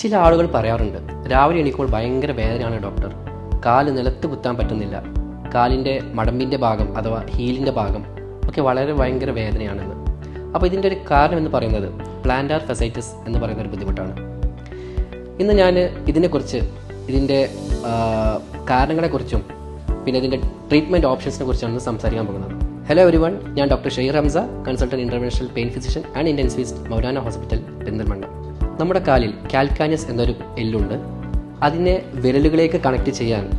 ചില ആളുകൾ പറയാറുണ്ട് രാവിലെ എണീക്കുമ്പോൾ ഭയങ്കര വേദനയാണ് ഡോക്ടർ. കാൽ നിലത്ത് കുത്താൻ പറ്റുന്നില്ല. കാലിന്റെ മടമ്പിന്റെ ഭാഗം അഥവാ ഹീലിന്റെ ഭാഗം ഒക്കെ വളരെ ഭയങ്കര വേദനയാണെന്ന്. അപ്പോൾ ഇതിന്റെ ഒരു കാരണം എന്ന് പറയുന്നത് പ്ലാന്റാർ ഫെസൈറ്റിസ് എന്ന് പറയുന്ന ഒരു ബുദ്ധിമുട്ടാണ്. ഇന്ന് ഞാൻ ഇതിനെക്കുറിച്ച് ഇതിന്റെ കാരണങ്ങളെക്കുറിച്ചും പിന്നെ ഇതിന്റെ ട്രീറ്റ്മെന്റ് ഓപ്ഷൻസിനെ കുറിച്ചാണ് സംസാരിക്കാൻ പോകുന്നത്. ഹലോ എവരി വൺ ഞാൻ doctor Shair Hamsa consultant international pain physician and intensivist Moulana hospital Perinthalmanna. നമ്മുടെ കാലിൽ കാൽക്കാനിയസ് എന്നൊരു എല്ലുണ്ട്. അതിനെ വിരലുകളിലേക്ക് കണക്ട് ചെയ്യാൻ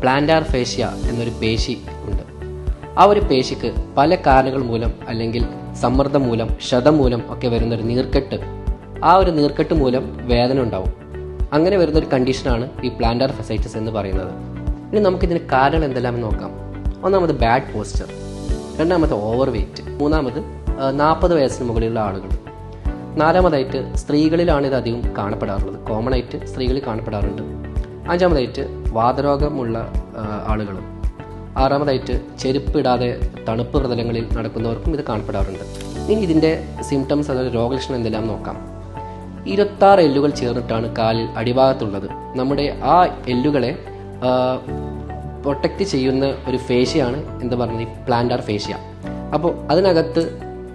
പ്ലാന്റാർ ഫേഷ്യ എന്നൊരു പേശി ഉണ്ട്. ആ ഒരു പേശിക്ക് പല കാരണങ്ങൾ മൂലം അല്ലെങ്കിൽ സമ്മർദ്ദം മൂലം ക്ഷതം മൂലം ഒക്കെ വരുന്നൊരു നീർക്കെട്ട് ആ ഒരു നീർക്കെട്ട് മൂലം വേദന ഉണ്ടാവും. അങ്ങനെ വരുന്നൊരു കണ്ടീഷനാണ് ഈ പ്ലാന്റാർ ഫെസൈറ്റിസ് എന്ന് പറയുന്നത്. ഇനി നമുക്കിതിന് കാരണങ്ങൾ എന്തെല്ലാമെന്ന് നോക്കാം. ഒന്നാമത് ബാഡ് പോസ്റ്റർ രണ്ടാമത് ഓവർ വെയ്റ്റ് മൂന്നാമത് നാൽപ്പത് വയസ്സിന് മുകളിലുള്ള ആളുകൾ. നാലാമതായിട്ട് സ്ത്രീകളിലാണ് ഇത് അധികം കാണപ്പെടാറുള്ളത്. കോമൺ ആയിട്ട് സ്ത്രീകളിൽ കാണപ്പെടാറുണ്ട്. അഞ്ചാമതായിട്ട് വാതരോഗമുള്ള ആളുകൾ ആറാമതായിട്ട് ചെരുപ്പ് ഇടാതെ തണുപ്പ് പ്രതലങ്ങളിൽ നടക്കുന്നവർക്കും ഇത് കാണപ്പെടാറുണ്ട്. ഇനി ഇതിന്റെ സിംറ്റംസ് അതായത് രോഗലക്ഷണം എന്തെല്ലാം നോക്കാം. ഇരുപത്താറ് എല്ലുകൾ ചേർന്നിട്ടാണ് കാലിൽ അടിഭാഗത്തുള്ളത്. നമ്മുടെ ആ എല്ലുകളെ പ്രൊട്ടക്റ്റ് ചെയ്യുന്ന ഒരു ഫേഷ്യയാണ് എന്താ പറയുന്നത്? പ്ലാന്റാർ ഫേഷ്യ അപ്പോൾ അതിനകത്ത്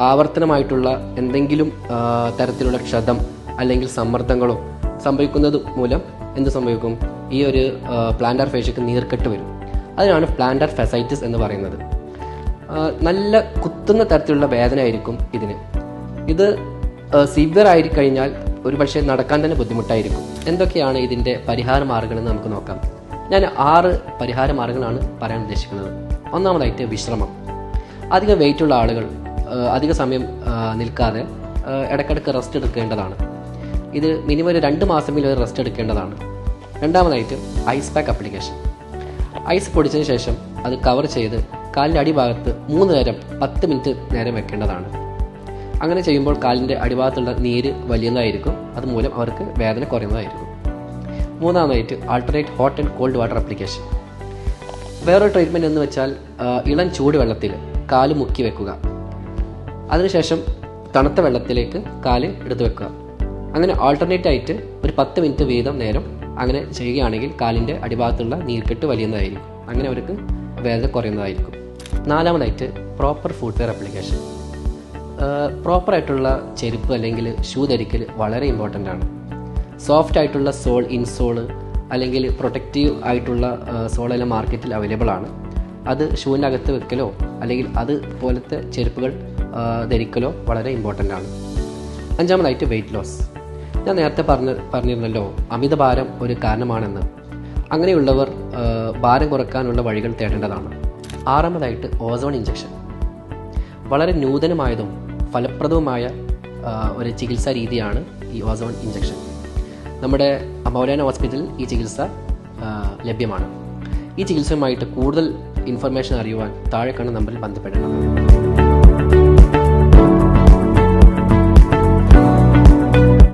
ആവർത്തനമായിട്ടുള്ള എന്തെങ്കിലും തരത്തിലുള്ള ക്ഷതം അല്ലെങ്കിൽ സമ്മർദ്ദങ്ങളോ സംഭവിക്കുന്നത് മൂലം എന്ത് സംഭവിക്കും? ഈ ഒരു പ്ലാന്റാർ ഫേഷ്യക്ക് നീർക്കെട്ട് വരും. അതിനാണ് പ്ലാന്റാർ ഫെസൈറ്റിസ് എന്ന് പറയുന്നത്. നല്ല കുത്തുന്ന തരത്തിലുള്ള വേദന ആയിരിക്കും ഇതിന്. ഇത് സിവിയർ ആയി കഴിഞ്ഞാൽ ഒരു പക്ഷേ നടക്കാൻ തന്നെ ബുദ്ധിമുട്ടായിരിക്കും. എന്തൊക്കെയാണ് ഇതിന്റെ പരിഹാര മാർഗങ്ങളെന്ന് നമുക്ക് നോക്കാം. ഞാൻ ആറ് പരിഹാര മാർഗങ്ങളാണ് പറയാൻ ഉദ്ദേശിക്കുന്നത്. ഒന്നാമതായിട്ട് വിശ്രമം. അധികം വെയിറ്റുള്ള ആളുകൾ അധിക സമയം നിൽക്കാതെ ഇടയ്ക്കിടയ്ക്ക് റെസ്റ്റ് എടുക്കേണ്ടതാണ്. ഇത് മിനിമം ഒരു രണ്ട് മാസമെങ്കിലും ഒരു റെസ്റ്റ് എടുക്കേണ്ടതാണ്. രണ്ടാമതായിട്ട് ഐസ് പാക്ക് അപ്ലിക്കേഷൻ ഐസ് പൊടിച്ചതിന് ശേഷം അത് കവർ ചെയ്ത് കാലിന്റെ അടിഭാഗത്ത് മൂന്ന് നേരം പത്ത് മിനിറ്റ് നേരം വെക്കേണ്ടതാണ്. അങ്ങനെ ചെയ്യുമ്പോൾ കാലിന്റെ അടിഭാഗത്തുള്ള നീര് വലിയതായിരിക്കും അതുമൂലം അവർക്ക് വേദന കുറയുന്നതായിരിക്കും. മൂന്നാമതായിട്ട് alternate hot and cold water application വേറൊരു ട്രീറ്റ്മെന്റ് എന്ന് വെച്ചാൽ ഇളം ചൂട് വെള്ളത്തിൽ കാൽ മുക്കി വെക്കുക. അതിനുശേഷം തണുത്ത വെള്ളത്തിലേക്ക് കാൽ എടുത്തു വെക്കുക. അങ്ങനെ ആൾട്ടർനേറ്റ് ആയിട്ട് ഒരു പത്ത് മിനിറ്റ് വീതം നേരം അങ്ങനെ ചെയ്യുകയാണെങ്കിൽ കാലിന്റെ അടിഭാഗത്തുള്ള നീർക്കെട്ട് വലിയുന്നതായിരിക്കും. അങ്ങനെ അവർക്ക് വേദന കുറയുന്നതായിരിക്കും. നാലാമതായിട്ട് പ്രോപ്പർ ഫുട്വെയർ അപ്ലിക്കേഷൻ പ്രോപ്പറായിട്ടുള്ള ചെരുപ്പ് അല്ലെങ്കിൽ ഷൂ ധരിക്കൽ വളരെ ഇമ്പോർട്ടന്റ് ആണ്. സോഫ്റ്റ് ആയിട്ടുള്ള സോൾ ഇൻസോൾ അല്ലെങ്കിൽ പ്രൊട്ടക്റ്റീവ് ആയിട്ടുള്ള സോളെല്ലാം മാർക്കറ്റിൽ അവൈലബിൾ ആണ്. അത് ഷൂവിന്റെ അകത്ത് വെക്കലോ അല്ലെങ്കിൽ അത് പോലത്തെ ചെരുപ്പുകൾ ധരിക്കലോ വളരെ ഇമ്പോർട്ടന്റ് ആണ്. അഞ്ചാമതായിട്ട് വെയിറ്റ് ലോസ് ഞാൻ നേരത്തെ പറഞ്ഞ പറഞ്ഞിരുന്നല്ലോ അമിതഭാരം ഒരു കാരണമാണെന്ന്. അങ്ങനെയുള്ളവർ ഭാരം കുറക്കാനുള്ള വഴികൾ തേടേണ്ടതാണ്. ആറാമതായിട്ട് ഓസോൺ ഇഞ്ചക്ഷൻ വളരെ നൂതനമായതും ഫലപ്രദവുമായ ഒരു ചികിത്സാ രീതിയാണ് ഈ ഓസോൺ ഇഞ്ചക്ഷൻ നമ്മുടെ മൗലാന ഹോസ്പിറ്റലിൽ ഈ ചികിത്സ ലഭ്യമാണ്. ഈ ചികിത്സയുമായിട്ട് കൂടുതൽ ഇൻഫർമേഷൻ അറിയുവാൻ താഴെ കാണുന്ന നമ്പറിൽ ബന്ധപ്പെടേണ്ടതാണ്